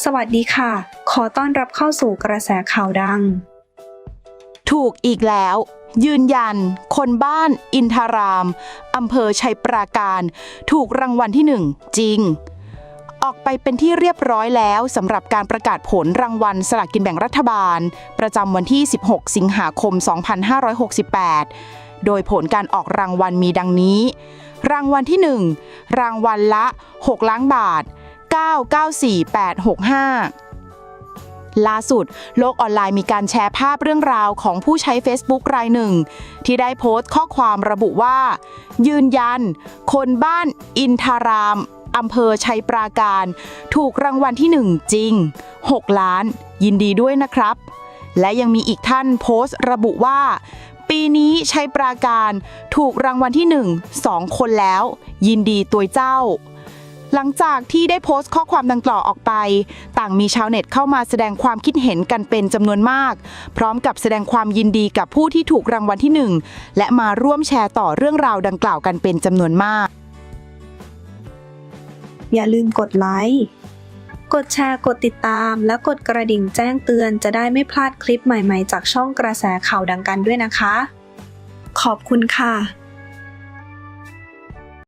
สวัสดีค่ะ ขอต้อนรับเข้าสู่กระแสข่าวดัง ถูกอีกแล้ว ยืนยัน คนบ้าน อินทารามอำเภอชัยปราการ ถูกรางวัลที่หนึ่งจริง ออกไปเป็นที่เรียบร้อยแล้วสำหรับการประกาศผลรางวัลสลากกินแบ่งรัฐบาล ประจำวันที่ 16 สิงหาคม 2568 โดยผลการออกรางวัลมีดังนี้ รางวัลที่ 1 รางวัลละ 6 ล้านบาท 994865ล่าสุด โลกออนไลน์มีการแชร์ภาพเรื่องราวของผู้ใช้ Facebook รายหนึ่ง ที่ได้โพสต์ข้อความระบุว่า ยืนยัน คนบ้านอินทารามอำเภอชัยปราการ ถูกรางวัลที่ 1 จริง 6 ล้าน ยินดีด้วยนะครับ และยังมีอีกท่านโพสต์ระบุว่า ปีนี้ชัยปราการ ถูกรางวัลที่ 1 2 คนแล้ว ยินดีตัวเจ้า หลังจากที่ได้โพสต์ข้อความดังกล่าวออกไป ต่างมีชาวเน็ตเข้ามาแสดงความคิดเห็นกันเป็นจำนวนมาก พร้อมกับแสดงความยินดีกับผู้ที่ถูกรางวัลที่หนึ่งและมาร่วมแชร์ต่อเรื่องราวดังกล่าวกันเป็นจำนวนมาก อย่าลืมกดไลค์กดแชร์กดติดตาม และกดกระดิ่งแจ้งเตือนจะได้ไม่พลาดคลิปใหม่ๆ จากช่องกระแสข่าวดังกันด้วยนะคะ ขอบคุณค่ะ